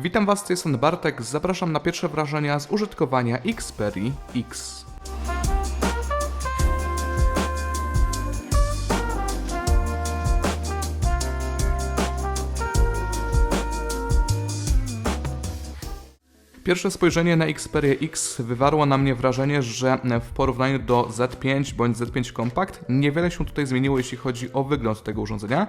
Witam Was, z tej strony Bartek, zapraszam na pierwsze wrażenia z użytkowania Xperia X. Pierwsze spojrzenie na Xperia X wywarło na mnie wrażenie, że w porównaniu do Z5 bądź Z5 Compact niewiele się tutaj zmieniło, jeśli chodzi o wygląd tego urządzenia,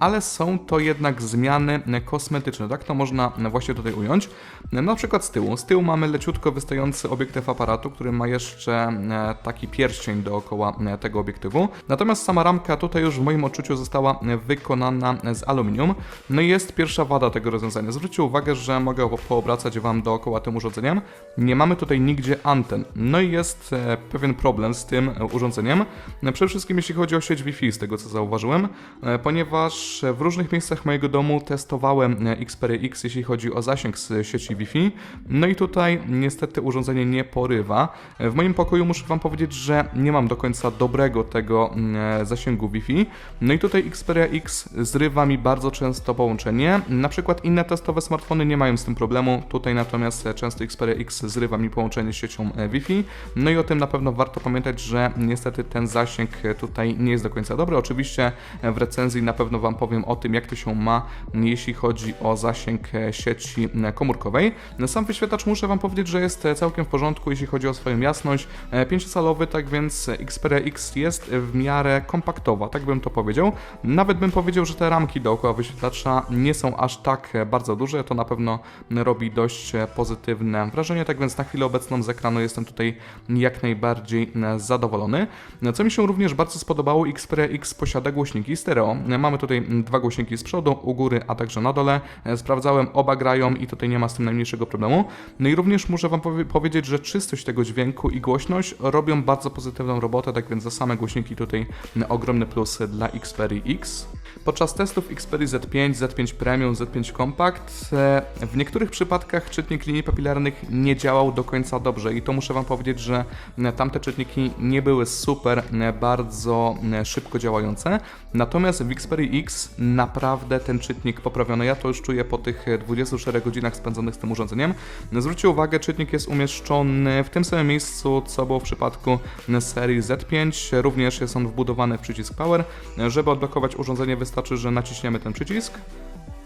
ale są to jednak zmiany kosmetyczne, tak to można właśnie tutaj ująć. Na przykład z tyłu. Z tyłu mamy leciutko wystający obiektyw aparatu, który ma jeszcze taki pierścień dookoła tego obiektywu. Natomiast sama ramka tutaj już w moim odczuciu została wykonana z aluminium. No i jest pierwsza wada tego rozwiązania. Zwróćcie uwagę, że mogę poobracać Wam dookoła tym urządzeniem. Nie mamy tutaj nigdzie anten. No i jest e, pewien problem z tym e, urządzeniem. Przede wszystkim jeśli chodzi o sieć Wi-Fi, z tego co zauważyłem, e, ponieważ w różnych miejscach mojego domu testowałem Xperia X, jeśli chodzi o zasięg z sieci Wi-Fi. No i tutaj niestety urządzenie nie porywa. W moim pokoju muszę Wam powiedzieć, że nie mam do końca dobrego tego mm, zasięgu Wi-Fi. No i tutaj Xperia X zrywa mi bardzo często połączenie. Na przykład inne testowe smartfony nie mają z tym problemu. Tutaj natomiast często Xperia X zrywa mi połączenie z siecią e, Wi-Fi. No i o tym na pewno warto pamiętać, że niestety ten zasięg e, tutaj nie jest do końca dobry. Oczywiście e, w recenzji na pewno Wam powiem o tym, jak to się ma, jeśli chodzi o zasięg sieci komórkowej. Sam wyświetlacz muszę Wam powiedzieć, że jest całkiem w porządku, jeśli chodzi o swoją jasność. 5-calowy, tak więc Xperia X jest w miarę kompaktowa, tak bym to powiedział. Nawet bym powiedział, że te ramki dookoła wyświetlacza nie są aż tak bardzo duże, to na pewno robi dość e, pozytywne wrażenie, tak więc na chwilę obecną z ekranu jestem tutaj jak najbardziej e, zadowolony. Co mi się również bardzo spodobało, Xperia X posiada głośniki stereo. Mamy tutaj dwa głośniki z przodu, u góry, a także na dole. E, Sprawdzałem, oba grają i tutaj nie ma z tym najmniejszego problemu. No i również muszę Wam powie- powiedzieć, że czystość tego dźwięku i głośność robią bardzo pozytywną robotę, tak więc za same głośniki tutaj ogromny plus dla Xperia X. Podczas testów Xperia Z5, Z5 Premium, Z5 Compact e, w niektórych przypadkach czytnik linii papilarnych nie działał do końca dobrze i to muszę Wam powiedzieć, że e, tamte czytniki nie były super e, bardzo e, szybko działające. Natomiast w Xperia X naprawdę ten czytnik poprawiono. Ja to już czuję po tych e, 24 godzinach spędzonych z tym urządzeniem. Zwróćcie uwagę, czytnik jest umieszczony w tym samym miejscu, co było w przypadku serii Z5. Również jest on wbudowany w przycisk Power. Żeby odblokować urządzenie wystarczy, że naciśniemy ten przycisk.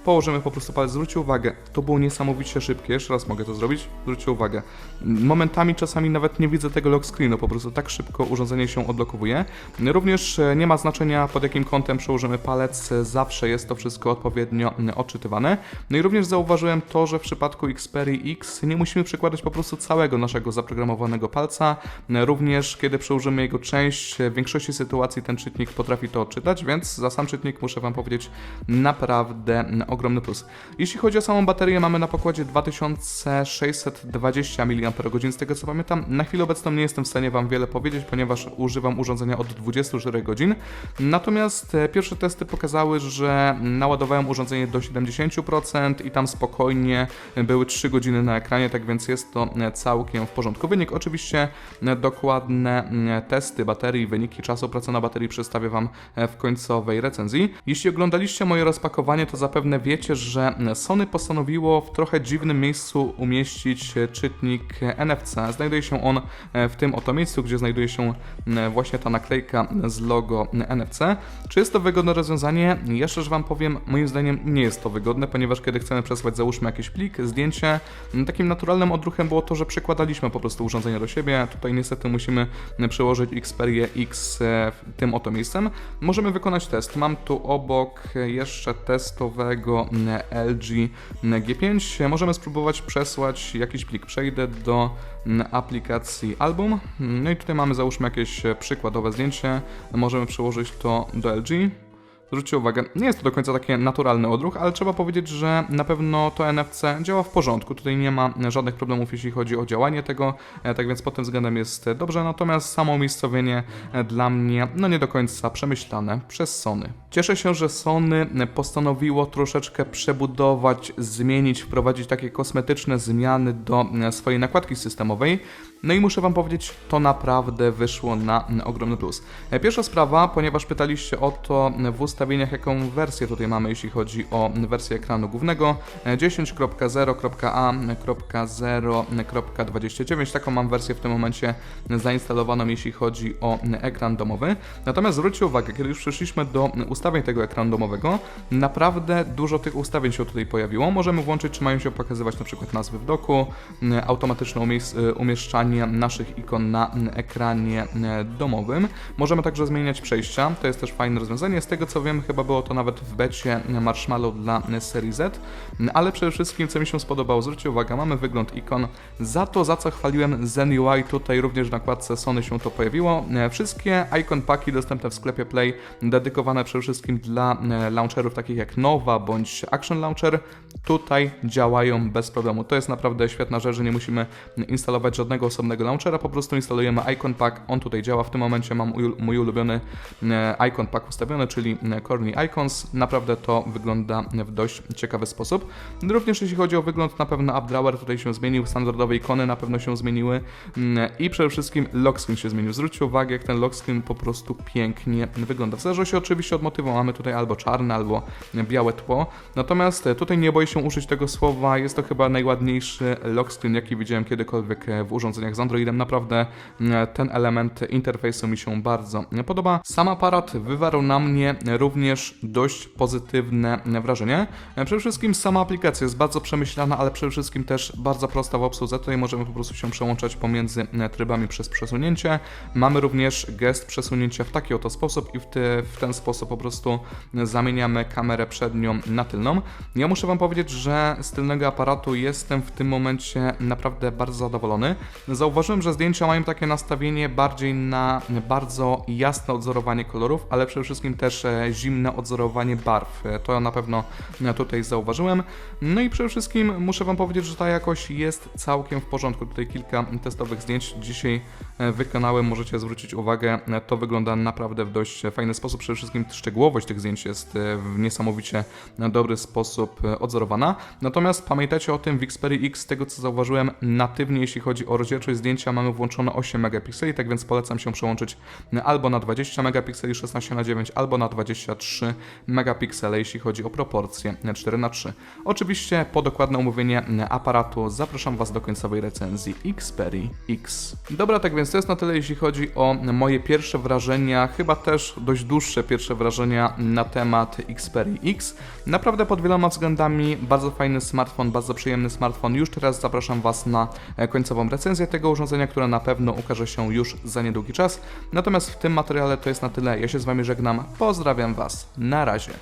Położymy po prostu palec. Zwróćcie uwagę, to było niesamowicie szybkie. Jeszcze raz mogę to zrobić. Zwróćcie uwagę. Momentami czasami nawet nie widzę tego lock screenu, po prostu tak szybko urządzenie się odblokowuje. Również e, nie ma znaczenia pod jakim kątem przełożymy palec, e, zawsze jest to wszystko odpowiednio odczytywane. No i również zauważyłem to, że w przypadku Xperia X nie musimy przykładać po prostu całego naszego zaprogramowanego palca. E, Również kiedy przełożymy jego część, w większości sytuacji ten czytnik potrafi to odczytać, więc za sam czytnik muszę Wam powiedzieć naprawdę m, ogromny plus. Jeśli chodzi o samą baterię, mamy na pokładzie 2620 mAh, z tego co pamiętam. Na chwilę obecną nie jestem w stanie Wam wiele powiedzieć, ponieważ używam urządzenia od 24 godzin. Natomiast e, pierwsze testy pokazały, że naładowałem urządzenie do 70% i tam spokojnie były 3 godziny na ekranie, tak więc jest to e, całkiem w porządku. Wynik oczywiście e, dokładne testy baterii, wyniki czasu pracy na baterii przedstawię Wam w końcowej recenzji. Jeśli oglądaliście moje rozpakowanie, to zapewne wiecie, że Sony postanowiło w trochę dziwnym miejscu umieścić czytnik NFC. Znajduje się on w tym oto miejscu, gdzie znajduje się właśnie ta naklejka z logo NFC. Czy jest to wygodne rozwiązanie? Ja szczerze Wam powiem, moim zdaniem nie jest to wygodne, ponieważ kiedy chcemy przesłać załóżmy jakiś plik, zdjęcie, takim naturalnym odruchem było to, że przekładaliśmy po prostu urządzenie do siebie. Tutaj niestety musimy przełożyć Xperia X tym oto miejscem. Możemy wykonać test. Mam tu obok jeszcze testowego m, LG G5. Możemy spróbować przesłać jakiś plik. Przejdę do m, aplikacji Album. No i tutaj mamy załóżmy jakieś e, przykładowe zdjęcie. Możemy przełożyć to do LG. Zwróćcie uwagę, nie jest to do końca taki naturalny odruch, ale trzeba powiedzieć, że na pewno to NFC działa w porządku. Tutaj nie ma żadnych problemów, jeśli chodzi o działanie tego, e, tak więc pod tym względem jest dobrze. Natomiast samo umiejscowienie e, dla mnie no nie do końca przemyślane przez Sony. Cieszę się, że Sony postanowiło troszeczkę przebudować, zmienić, wprowadzić takie kosmetyczne zmiany do e, swojej nakładki systemowej. No i muszę Wam powiedzieć, to naprawdę wyszło na ogromny plus. E, Pierwsza sprawa, ponieważ pytaliście o to w ustawieniach, jaką wersję tutaj mamy, jeśli chodzi o wersję ekranu głównego. E, 10.0.a.0.29, taką mam wersję w tym momencie zainstalowaną, jeśli chodzi o ekran domowy. Natomiast zwróćcie uwagę, kiedy już przeszliśmy do ustawień tego ekranu domowego, naprawdę dużo tych ustawień się tutaj pojawiło. Możemy włączyć, czy mają się pokazywać na przykład nazwy w doku, automatyczne umies- umieszczanie naszych ikon na mm, ekranie mm, domowym. Możemy także zmieniać przejścia, to jest też fajne rozwiązanie. Z tego co wiem, chyba było to nawet w becie Marshmallow dla mm, serii Z, Mm, ale przede wszystkim, co mi się spodobało, zwróćcie uwagę, mamy wygląd ikon. Za to, za co chwaliłem Zen UI, tutaj również w nakładce Sony się to pojawiło. Wszystkie icon paki dostępne w sklepie Play, dedykowane przede wszystkim dla launcherów takich jak Nova bądź Action Launcher, tutaj działają bez problemu. To jest naprawdę świetna rzecz, że nie musimy instalować żadnego osobnego launchera, po prostu instalujemy icon pack, on tutaj działa. W tym momencie mam mój, ulubiony e, icon pack ustawiony, czyli e, Corny Icons. Naprawdę to wygląda w dość ciekawy sposób. Również jeśli chodzi o wygląd, na pewno AppDrawer tutaj się zmienił, standardowe ikony na pewno się zmieniły mm, i przede wszystkim lock screen się zmienił. Zwróćcie uwagę, jak ten lock screen po prostu pięknie wygląda. W zależności oczywiście od motywu mamy tutaj albo czarne, albo białe tło. Natomiast e, tutaj nie boję się użyć tego słowa, jest to chyba najładniejszy lock screen, jaki widziałem kiedykolwiek w urządzeniach z Androidem. Naprawdę mm, ten element interfejsu mi się bardzo podoba. Sam aparat wywarł na mnie również dość pozytywne wrażenie. E, Przede wszystkim sama aplikacja jest bardzo przemyślana, ale przede wszystkim też bardzo prosta w obsłudze. Tutaj możemy po prostu się przełączać pomiędzy e, trybami przez przesunięcie. Mamy również gest przesunięcia w taki oto sposób i w, te, w ten sposób po prostu zamieniamy kamerę przednią na tylną. Ja muszę Wam powiedzieć, że z tylnego aparatu jestem w tym momencie naprawdę bardzo zadowolony. Zauważyłem, że zdjęcia mają takie nastawienie bardziej na bardzo jasne odzorowanie kolorów, ale przede wszystkim też e, zimne odzorowanie barw. E, To na pewno e, tutaj zauważyłem. No i przede wszystkim muszę Wam powiedzieć, że ta jakość jest całkiem w porządku. Tutaj kilka testowych zdjęć dzisiaj wykonałem, możecie zwrócić uwagę. To wygląda naprawdę w dość fajny sposób. Przede wszystkim szczegółowość tych zdjęć jest w niesamowicie dobry sposób odzorowana. Natomiast pamiętajcie o tym w Xperia X, z tego co zauważyłem, natywnie jeśli chodzi o rozdzielczość zdjęcia mamy włączone 8 megapikseli, tak więc polecam się przełączyć albo na 20 megapikseli 16 na 9 albo na 23 megapiksele, jeśli chodzi o proporcje 4 na 3 Oczywiście po dokładne omówienie aparatu zapraszam Was do końcowej recenzji Xperia X. Dobra, tak więc to jest na tyle, jeśli chodzi o moje pierwsze wrażenia, chyba też dość dłuższe pierwsze wrażenia na temat Xperia X. Naprawdę pod wieloma względami bardzo fajny smartfon, bardzo przyjemny smartfon. Już teraz zapraszam Was na końcową recenzję tego urządzenia, która na pewno ukaże się już za niedługi czas. Natomiast w tym materiale to jest na tyle. Ja się z Wami żegnam. Pozdrawiam Was. Na razie.